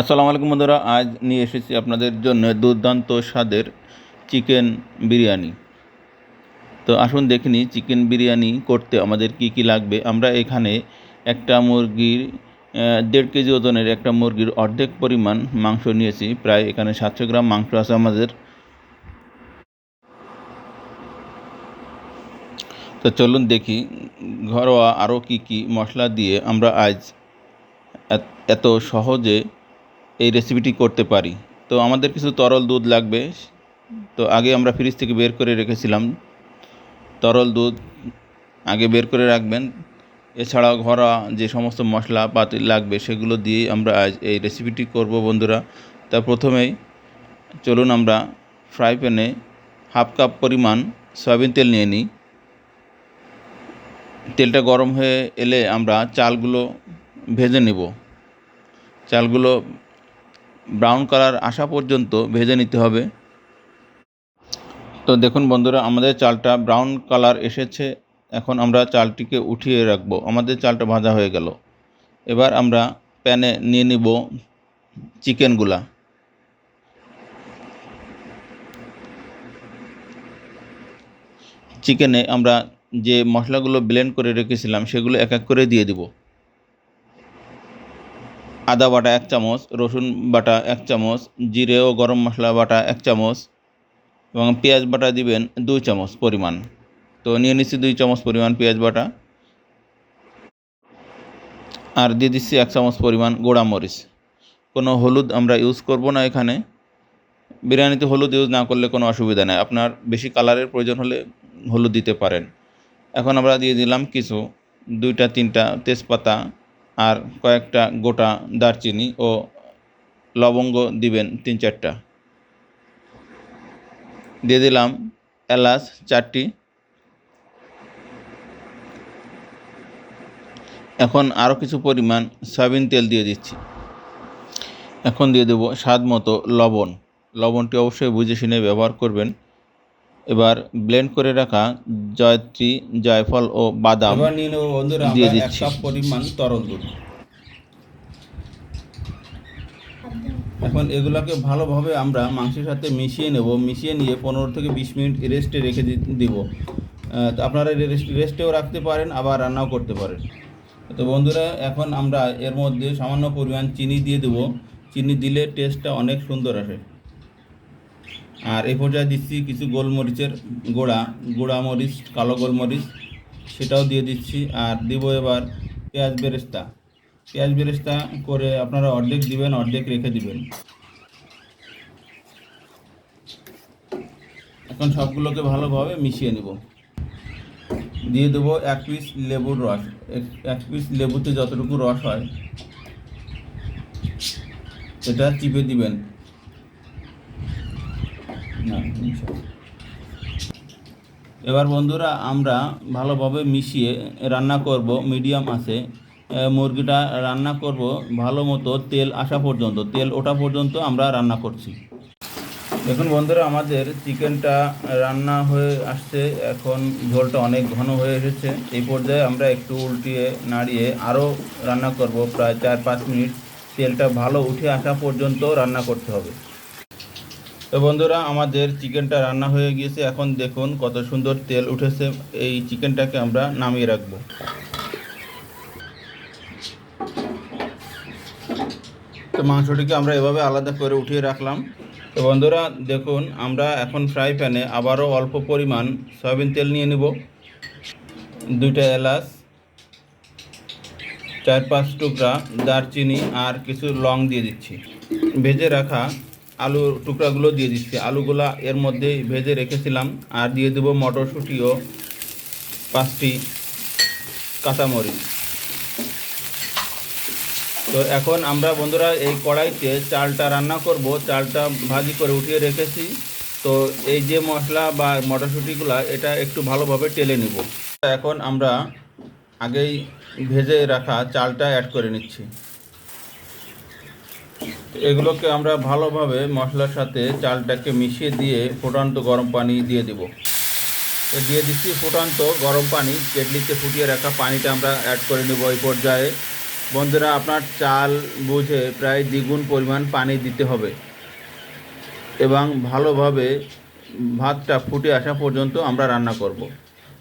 আসসালামু আলাইকুম বন্ধুরা, আজ নিয়ে এসেছি আপনাদের জন্য দুর্দান্ত স্বাদের চিকেন বিরিয়ানি। তো আসুন দেখে নিই চিকেন বিরিয়ানি করতে আমাদের কি কি লাগবে। আমরা এখানে একটা মুরগির দেড় কেজি ওজনের একটা মুরগির অর্ধেক পরিমাণ মাংস নিয়েছি। প্রায় এখানে সাতশো গ্রাম মাংস আছে আমাদের। তো চলুন দেখি ঘরোয়া আরও কি কি মশলা দিয়ে আমরা আজ এত সহজে এই রেসিপিটি করতে পারি। তো আমাদের কিছু তরল দুধ লাগবে। তো আগে আমরা ফ্রিজ থেকে বের করে রেখেছিলাম। তরল দুধ আগে বের করে রাখবেন। এছাড়াও ঘরোয়া যে সমস্ত মশলা পাতি লাগবে, সেগুলো দিয়ে আমরা আজ এই রেসিপিটি করব বন্ধুরা। তা প্রথমেই চলুন আমরা ফ্রাই প্যানে হাফ কাপ পরিমাণ সয়াবিন তেল নিয়ে নিই। তেলটা গরম হয়ে এলে আমরা চালগুলো ভেজে নেব। চালগুলো ব্রাউন কালার আসা পর্যন্ত ভেজে নিতে হবে। তো দেখুন বন্ধুরা, আমাদের চালটা ব্রাউন কালার এসেছে। এখন আমরা চালটিকে উঠিয়ে রাখব। আমাদের চালটা ভাজা হয়ে গেল। এবার আমরা প্যানে নিয়ে নিব চিকেনগুলা চিকেনে আমরা যে মশলাগুলো ব্লেন্ড করে রেখেছিলাম, সেগুলো এক এক করে দিয়ে দিব। আদা বাটা এক চামচ, রসুন বাটা এক চামচ, জিরে ও গরম মশলা বাটা এক চামচ এবং পেঁয়াজ বাটা দিবেন দুই চামচ পরিমাণ। তো নিয়ে নিচ্ছি দুই চামচ পরিমাণ পেঁয়াজ বাটা। আর দিয়ে দিচ্ছি এক চামচ পরিমাণ গোড়া মরিচ। কোনো হলুদ আমরা ইউজ করব না এখানে। বিরিয়ানিতে হলুদ ইউজ না করলে কোনো অসুবিধা নেই। আপনার বেশি কালারের প্রয়োজন হলে হলুদ দিতে পারেন। এখন আমরা দিয়ে দিলাম কিছু, দুইটা, তিনটা তেজপাতা আর কয়েকটা গোটা দারচিনি ও লবঙ্গ দিবেন তিন চারটা। দিয়ে দিলাম এলাচ চারটি। এখন আরও কিছু পরিমাণ সয়াবিন তেল দিয়ে দিচ্ছি। এখন দিয়ে দেবো স্বাদ মতো লবণ। লবণটি অবশ্যই বুঝে শুনে ব্যবহার করবেন। এবার ব্লেন্ড করে রাখা জয়ত্রী জয়ফল ও বাদাম এবার নিয়ে নেব বন্ধুরা দিয়ে দিচ্ছি। পরিমাণ তরল দুধ। এখন এগুলোকে ভালোভাবে আমরা মাংসের সাথে মিশিয়ে নেব। মিশিয়ে নিয়ে পনেরো থেকে বিশ মিনিট রেস্টে রেখে দিব। তো আপনারা রেস্টেও রাখতে পারেন আবার রান্নাও করতে পারেন। তো বন্ধুরা এখন আমরা এর মধ্যে সামান্য পরিমাণ চিনি দিয়ে দেবো। চিনি দিলে টেস্টটা অনেক সুন্দর আসে। আর এই পর্যায়ে দিচ্ছি কিছু গোলমরিচের গোড়া গোড়া মরিচ, কালো গোলমরিচ, সেটাও দিয়ে দিচ্ছি। আর দিব এবার পেঁয়াজ বেরেস্তা। পেঁয়াজ বেরেস্তা করে আপনারা অর্ধেক দিবেন, অর্ধেক রেখে দিবেন। এখন সবগুলোকে ভালোভাবে মিশিয়ে নিব। দিয়ে দেবো এক পিস লেবুর রস। এক পিস লেবুতে যতটুকু রস হয়, সেটা চিপে দিবেন। এবার বন্ধুরা আমরা ভালোভাবে মিশিয়ে রান্না করব, মিডিয়াম আছে। মুরগিটা রান্না করব ভালো মতো তেল আসা পর্যন্ত, তেল ওঠা পর্যন্ত আমরা রান্না করছি। দেখুন বন্ধুরা, আমাদের চিকেনটা রান্না হয়ে আসছে। এখন ঝোলটা অনেক ঘন হয়ে এসেছে। এই পর্যায়ে আমরা একটু উল্টিয়ে নাড়িয়ে আরও রান্না করব। প্রায় চার পাঁচ মিনিট তেলটা ভালো উঠে আসা পর্যন্ত রান্না করতে হবে। তো বন্ধুরা, আমাদের চিকেনটা রান্না হয়ে গিয়েছে। এখন দেখুন কত সুন্দর তেল উঠেছে। এই চিকেনটাকে আমরা নামিয়ে রাখব। তো মাংসটিকে আমরা এভাবে আলাদা করে উঠিয়ে রাখলাম। তো বন্ধুরা, দেখুন, আমরা এখন ফ্রাই প্যানে আবারও অল্প পরিমাণ সয়াবিন তেল নিয়ে নেব। দুইটা এলাচ, চার পাঁচ টুকরা দারচিনি আর কিছু লং দিয়ে দিচ্ছি। ভেজে রাখা আলু টুকরাগুলো দিয়ে দিচ্ছি। আলুগুলা এর মধ্যে ভেজে রেখেছিলাম আর দিয়ে দেবো মটরশুঁটি ও পাঁচটি কাঁচামরিচ। তো এখন আমরা বন্ধুরা এই কড়াইতে চালটা রান্না করব। চালটা ভাজি করে উঠিয়ে রেখেছি। তো এই যে মশলা বা মটরশুঁটিগুলা, এটা একটু ভালোভাবে টেলে নিব। এখন আমরা আগেই ভেজে রাখা চালটা অ্যাড করে নিচ্ছি। এগুলোকে আমরা ভালোভাবে মশলার সাথে চালটাকে মিশিয়ে দিয়ে ফুটান্ত গরম পানি দিয়ে দিব। দিয়ে দিচ্ছি ফুটান্ত গরম পানি। কেটলিতে ফুটিয়ে রাখা পানিটা আমরা অ্যাড করে নেব এই পর্যায়ে। বন্ধুরা, আপনার চাল বুঝে প্রায় দ্বিগুণ পরিমাণ পানি দিতে হবে এবং ভালোভাবে ভাতটা ফুটে আসা পর্যন্ত আমরা রান্না করব।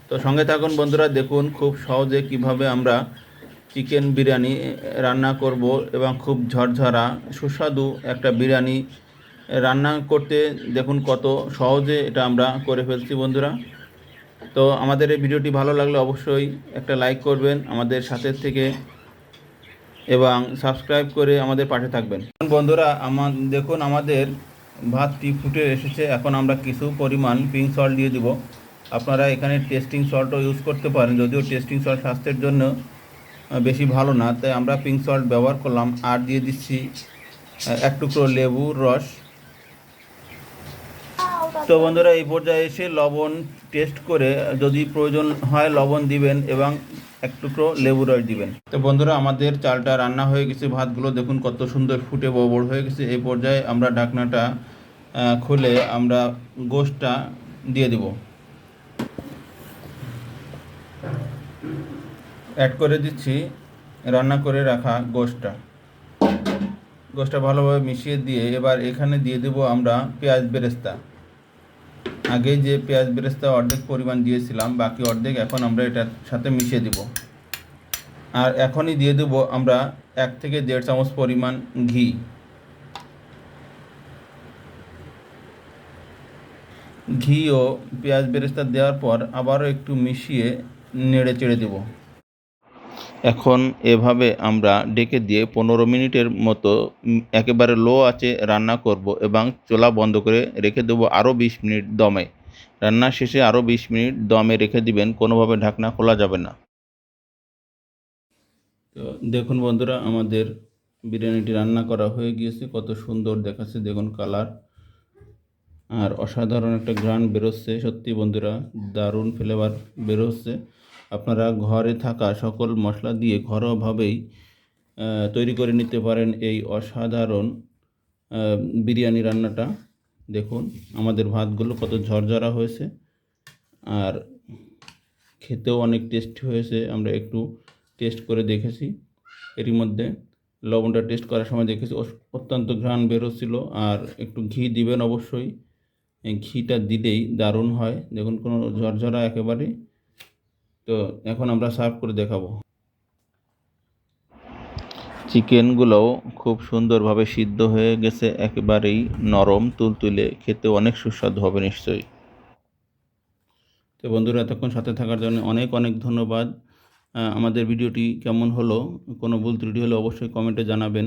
তো সঙ্গে থাকুন বন্ধুরা, দেখুন খুব সহজে কীভাবে আমরা চিকেন বিরিয়ানি রান্না করব এবং খুব ঝরঝরা, সুস্বাদু একটা বিরিয়ানি রান্না করতে দেখুন কত সহজে এটা আমরা করে ফেলছি বন্ধুরা। তো আমাদের এই ভিডিওটি ভালো লাগলে অবশ্যই একটা লাইক করবেন আমাদের সাথে থেকে এবং সাবস্ক্রাইব করে আমাদের পাশে থাকবেন। বন্ধুরা, আমার, দেখুন আমাদের ভাতটি ফুটে এসেছে, এখন আমরা কিছু পরিমাণ পিঙ্ক সল্ট দিয়ে দিব। আপনারা এখানে টেস্টিং সল্টও ইউজ করতে পারেন, যদিও টেস্টিং সল্ট স্বাস্থ্যের জন্য বেশি ভালো না। তাই আমরা পিঙ্ক সল্ট ব্যবহার করলাম। আর দিয়ে দিচ্ছি এক টুকরো লেবুর রস। তো বন্ধুরা, এই পর্যায়ে এসে লবণ টেস্ট করে, যদি প্রয়োজন হয় লবণ দিবেন এবং এক টুকরো লেবু রস দিবেন। তো বন্ধুরা, আমাদের চালটা রান্না হয়ে গেছে। ভাতগুলো দেখুন কত সুন্দর ফুটে বড় হয়ে গেছে। এই পর্যায়ে আমরা ঢাকনাটা খুলে আমরা গোশটা দিয়ে দেব। অ্যাড করে দিচ্ছি, রান্না করে রাখা গোশটা গোশটা ভালোভাবে মিশিয়ে দিয়ে এবার এখানে দিয়ে দেব আমরা পেঁয়াজ বেরেস্তা। আগে যে পেঁয়াজ বেরেস্তা অর্ধেক পরিমাণ দিয়েছিলাম, বাকি অর্ধেক এখন আমরা এটার সাথে মিশিয়ে দেব। আর এখনই দিয়ে দেব আমরা এক থেকে দেড় চামচ পরিমাণ ঘি। ঘি ও পেঁয়াজ বেরেস্তা দেওয়ার পর আবারও একটু মিশিয়ে নেড়ে চেড়ে দেবো। এখন এভাবে আমরা ডেকে দিয়ে পনেরো মিনিটের মতো একেবারে লো আছে রান্না করব এবং চোলা বন্ধ করে রেখে দেবো আরও বিশ মিনিট দমে। রান্না শেষে আরও বিশ মিনিট দমে রেখে দিবেন, কোনোভাবে ঢাকনা খোলা যাবে না। তো দেখুন বন্ধুরা, আমাদের বিরিয়ানিটি রান্না করা হয়ে গিয়েছে, কত সুন্দর দেখাচ্ছে, দেখুন কালার। আর অসাধারণ একটা ঘ্রাণ বেরোচ্ছে, সত্যি বন্ধুরা, দারুণ ফ্লেভার বেরোচ্ছে। আপনারা ঘরে থাকা সকল মশলা দিয়ে ঘরোয়াভাবেই তৈরি করে নিতে পারেন এই অসাধারণ বিরিয়ানি রান্নাটা। দেখুন, আমাদের ভাতগুলো কত ঝরঝরা হয়েছে, আর খেতেও অনেক টেস্টি হয়েছে। আমরা একটু টেস্ট করে দেখেছি। এরই মধ্যে লবণটা টেস্ট করার সময় দেখেছি অত্যন্ত ঘ্রাণ বেরোচ্ছিল। আর একটু ঘি দিবেন অবশ্যই। ঘিটা দিলেই দারুণ হয়। দেখুন, কোনো ঝরঝরা একেবারেই তো এখন আমরা সার্ভ করে দেখাবো। চিকেনগুলোও খুব সুন্দরভাবে সিদ্ধ হয়ে গেছে, একেবারেই নরম তুলতুলে খেতে অনেক সুস্বাদু হবে নিশ্চয়ই। তো বন্ধুরা, এতক্ষণ সাথে থাকার জন্য অনেক অনেক ধন্যবাদ। আমাদের ভিডিওটি কেমন হলো, কোনো ভুল ত্রুটি হলে অবশ্যই কমেন্টে জানাবেন।